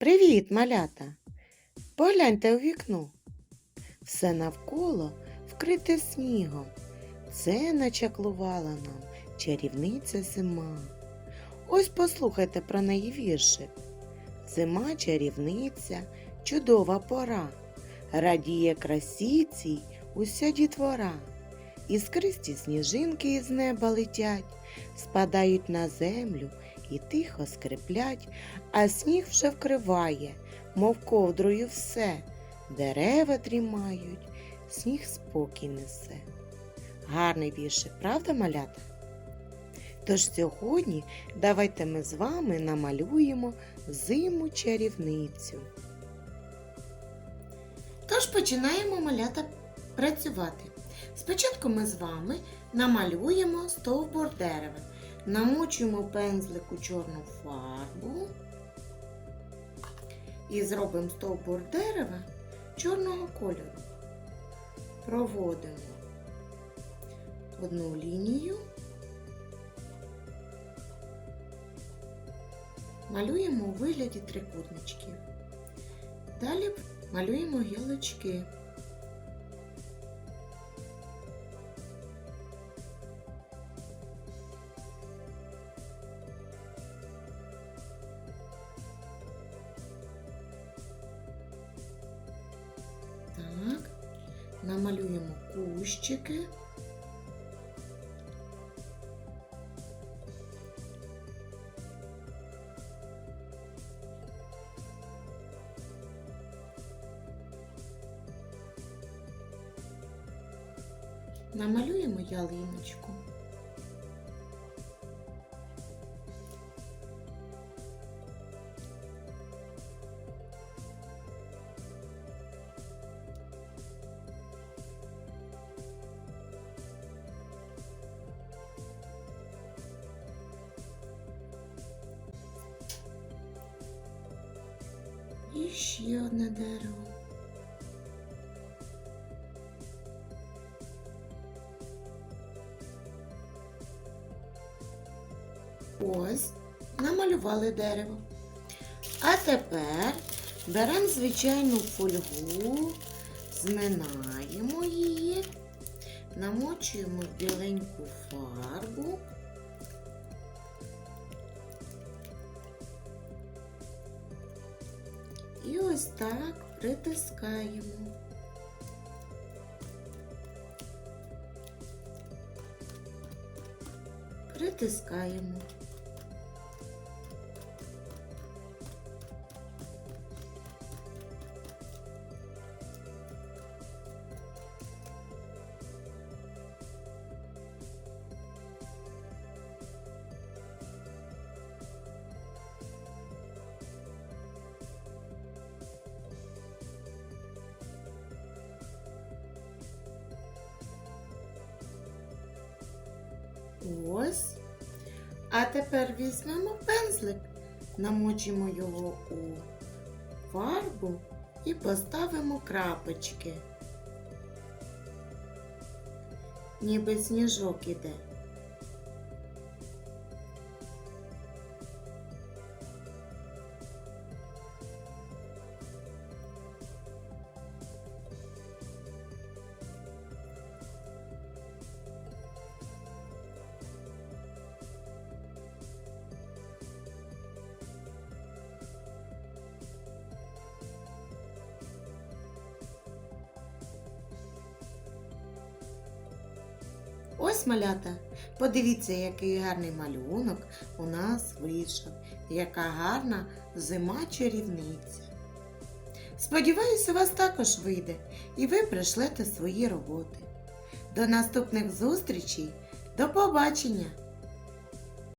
Привіт, малята! Погляньте у вікно. Все навколо вкрите снігом. Це начаклувала нам чарівниця зима. Ось послухайте про неї віршик. Зима чарівниця, чудова пора. Радіє красі цій уся дітвора. Іскристі сніжинки із неба летять, спадають на землю і тихо скриплять, а сніг вже вкриває, мов ковдрою все. Дерева дрімають, сніг спокій несе. Гарний віршик, правда, малята? Тож сьогодні давайте ми з вами намалюємо зиму чарівницю. Тож починаємо малята працювати. Спочатку ми з вами намалюємо стовбур дерева. Намочуємо пензлик у чорну фарбу і зробимо стовбур дерева чорного кольору. Проводимо одну лінію, малюємо у вигляді трикутничків. Далі малюємо гілочки. Намалюємо кущики. Намалюємо ялиночку. І ще одне дерево. Ось, намалювали дерево. А тепер беремо звичайну фольгу, зминаємо її, намочуємо біленьку фарбу. І ось так притискаємо. Притискаємо. Ось. А тепер візьмемо пензлик, намочимо його у фарбу і поставимо крапочки. Ніби сніжок іде. Ось малята. Подивіться, який гарний малюнок у нас вийшов. Яка гарна зима чарівниця. Сподіваюся, у вас також вийде і ви пришлете свої роботи. До наступних зустрічей. До побачення!